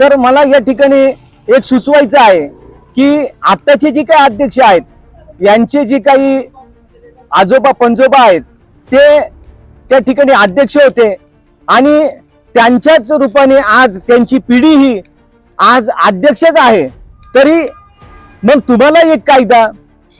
तर मला या ठिकाणी एक सुचवायचं आहे की आत्ताचे जे काही अध्यक्ष आहेत यांचे जे काही आजोबा पंजोबा आहेत ते त्या ठिकाणी अध्यक्ष होते आणि त्यांच्याच रूपाने आज त्यांची पिढी ही आज अध्यक्षच आहे. तरी मग तुम्हाला एक कायदा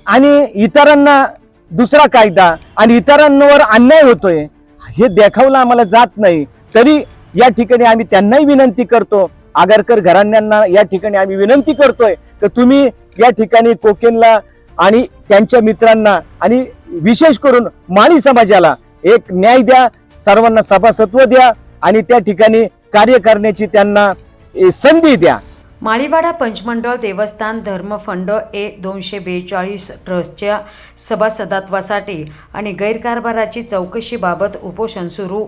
आणि इतरांना दुसरा कायदा आणि इतरांवर अन्याय होतोय हे देखावलं आम्हाला जात नाही. तरी या ठिकाणी आम्ही त्यांनाही विनंती करतो आगरकर घराण्यांना या ठिकाणी आम्ही विनंती करतोय की तुम्ही या ठिकाणी कोकेनला आणि त्यांच्या मित्रांना आणि विशेष करून माळी समाजाला एक न्याय द्या सर्वांना सभासत्व द्या आणि त्या ठिकाणी कार्य करण्याची त्यांना संधी द्या. माळीवाडा पंचमंडळ देवस्थान धर्मफंड ए दोनशे बेचाळीस ट्रस्टच्या सभासदत्वासाठी आणि गैरकारभाराची चौकशीबाबत उपोषण सुरू.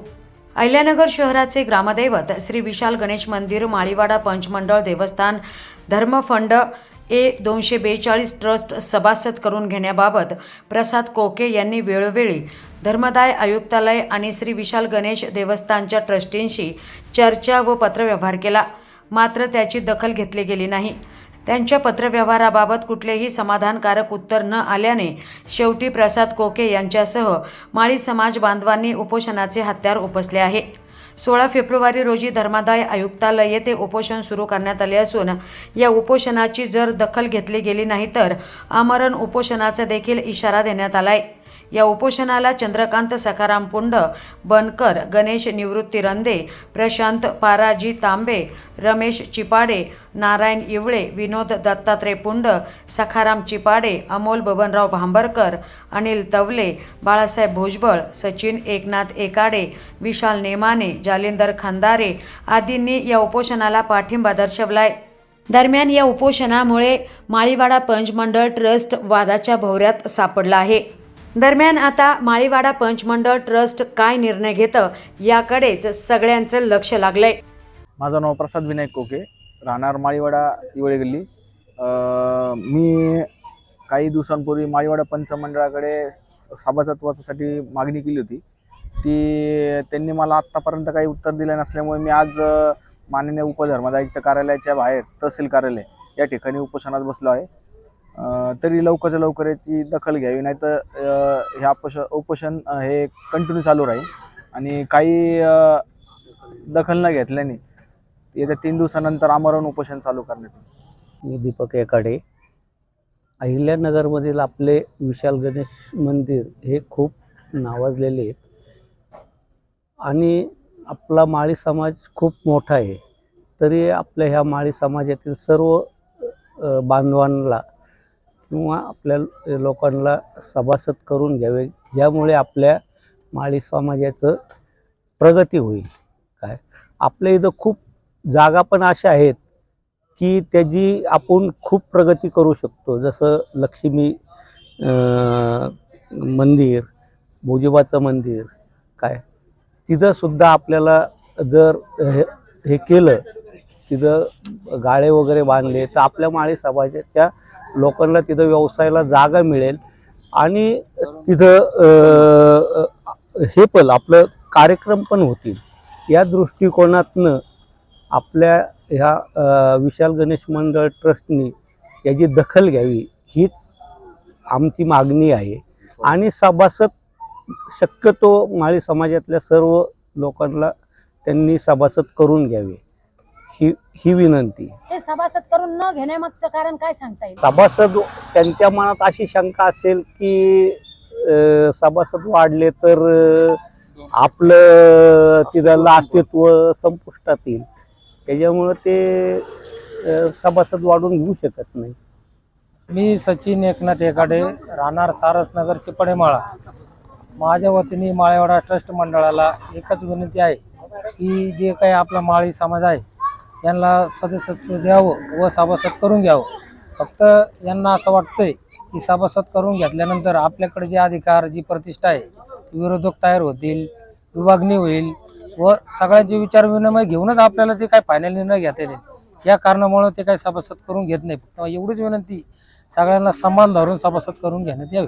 अहिल्यानगर शहराचे ग्रामदैवत श्री विशाल गणेश मंदिर माळीवाडा पंचमंडळ देवस्थान धर्मफंड ए दोनशे बेचाळीस ट्रस्ट सभासद करून घेण्याबाबत प्रसाद कोके यांनी वेळोवेळी धर्मदाय आयुक्तालय आणि श्री विशाल गणेश देवस्थानच्या ट्रस्टींशी चर्चा व पत्रव्यवहार केला. मात्र त्याची दखल घेतली गेली नाही. त्यांच्या पत्रव्यवहाराबाबत कुठलेही समाधानकारक उत्तर न आल्याने शेवटी प्रसाद कोके यांच्यासह माळी समाज बांधवांनी उपोषणाचे हत्यार उपसले आहे. सोळा फेब्रुवारी रोजी धर्मादाय आयुक्तालय येथे उपोषण सुरू करण्यात आले असून या उपोषणाची जर दखल घेतली गेली नाही तर आमरण उपोषणाचा देखील इशारा देण्यात आला आहे या उपोषणाला चंद्रकांत सखाराम पुंड बनकर गणेश निवृत्ती रंदे प्रशांत पाराजी तांबे रमेश चिपाडे नारायण इवळे विनोद दत्तात्रय पुंड सखाराम चिपाडे अमोल बबनराव भांबरकर अनिल तवले बाळासाहेब भुजबळ सचिन एकनाथ एकाडे विशाल नेमाने जालिंदर खंदारे आदींनी या उपोषणाला पाठिंबा दर्शवलाय. दरम्यान या उपोषणामुळे माळीवाडा पंचमंडळ ट्रस्ट वादाच्या भोवऱ्यात सापडला आहे. दरम्यान आता माळीवाडा पंचमंडळ ट्रस्ट काय निर्णय घेतं याकडेच सगळ्यांचं लक्ष लागलंय. माझं नाव प्रसाद विनायक कोके. राहणार माळीवाडा इवळे गल्ली. मी काही दिवसांपूर्वी माळीवाडा पंचमंडळाकडे सभासत्वासाठी मागणी केली होती. ती त्यांनी मला आत्तापर्यंत काही उत्तर दिलं नसल्यामुळे मी आज माननीय उपधर्मादायुक्त कार्यालयाच्या बाहेर तहसील कार्यालय या ठिकाणी उपोषणात बसलो आहे. तरी लवकरच्या लवकर याची दखल घ्यावी नाही तर हे उपोष उपोषण हे कंटिन्यू चालू राहील. आणि काही दखल न घेतल्याने येत्या तीन दिवसानंतर आमरण उपोषण चालू करण्यात येईल. मी दीपक एकाडे. अहिल्यानगरमधील आपले विशाल गणेश मंदिर हे खूप नावाजलेले आहेत. आणि आपला माळी समाज खूप मोठा आहे. तरी आपल्या ह्या माळी समाजातील सर्व बांधवांना किंवा आपल्या लोकांना सभासद करून घ्यावे ज्यामुळे आपल्या माळी समाजाचं प्रगती होईल. काय? आपल्या इथं खूप जागा पण अशा आहेत की त्याची आपण खूप प्रगती करू शकतो. जसं लक्ष्मी मंदिर भोजोबाचं मंदिर काय? तिथंसुद्धा आपल्याला जर हे हे केलं तिथं गाळे वगैरे बांधले तर आपल्या माळी समाजाच्या लोकांना तिथं व्यवसायाला जागा मिळेल. आणि तिथं हे पण आपलं कार्यक्रम पण होतील. या दृष्टिकोनातनं आपल्या ह्या विशाल गणेश मंडळ ट्रस्टनी याची दखल घ्यावी हीच आमची मागणी आहे. आणि सभासद शक्यतो माळी समाजातल्या सर्व लोकांना त्यांनी सभासद करून घ्यावे. ही ही विनंती. ते सभासद करून न घेण्यामागचं कारण काय सांगता येईल? सभासद त्यांच्या मनात अशी शंका असेल की अ, सभासद वाढले तर अ, आपलं तिथलं अस्तित्व संपुष्टात येईल. त्याच्यामुळं ते अ, सभासद वाढून घेऊ शकत नाही. मी सचिन एकनाथ एकाडे राहणार सारसनगर चिपडेमाळा माझ्या वतीने माळेवाडा ट्रस्ट मंडळाला एकच विनंती आहे की जे काही आपला माळी समाज आहे यांना सदस्यत्व द्यावं व सभासद करून घ्यावं. फक्त यांना असं वाटतंय की सभासद करून घेतल्यानंतर आपल्याकडे जे अधिकार जी प्रतिष्ठा आहे ती विरोधक तयार होतील विभागणी होईल व सगळ्यांचे विचार विनिमय घेऊनच आपल्याला ते काय फायनल निर्णय घेता येतील या कारणामुळे ते काही सभासद करून घेत नाही. फक्त एवढीच विनंती सगळ्यांना समान धरून सभासद करून घेण्यात यावे.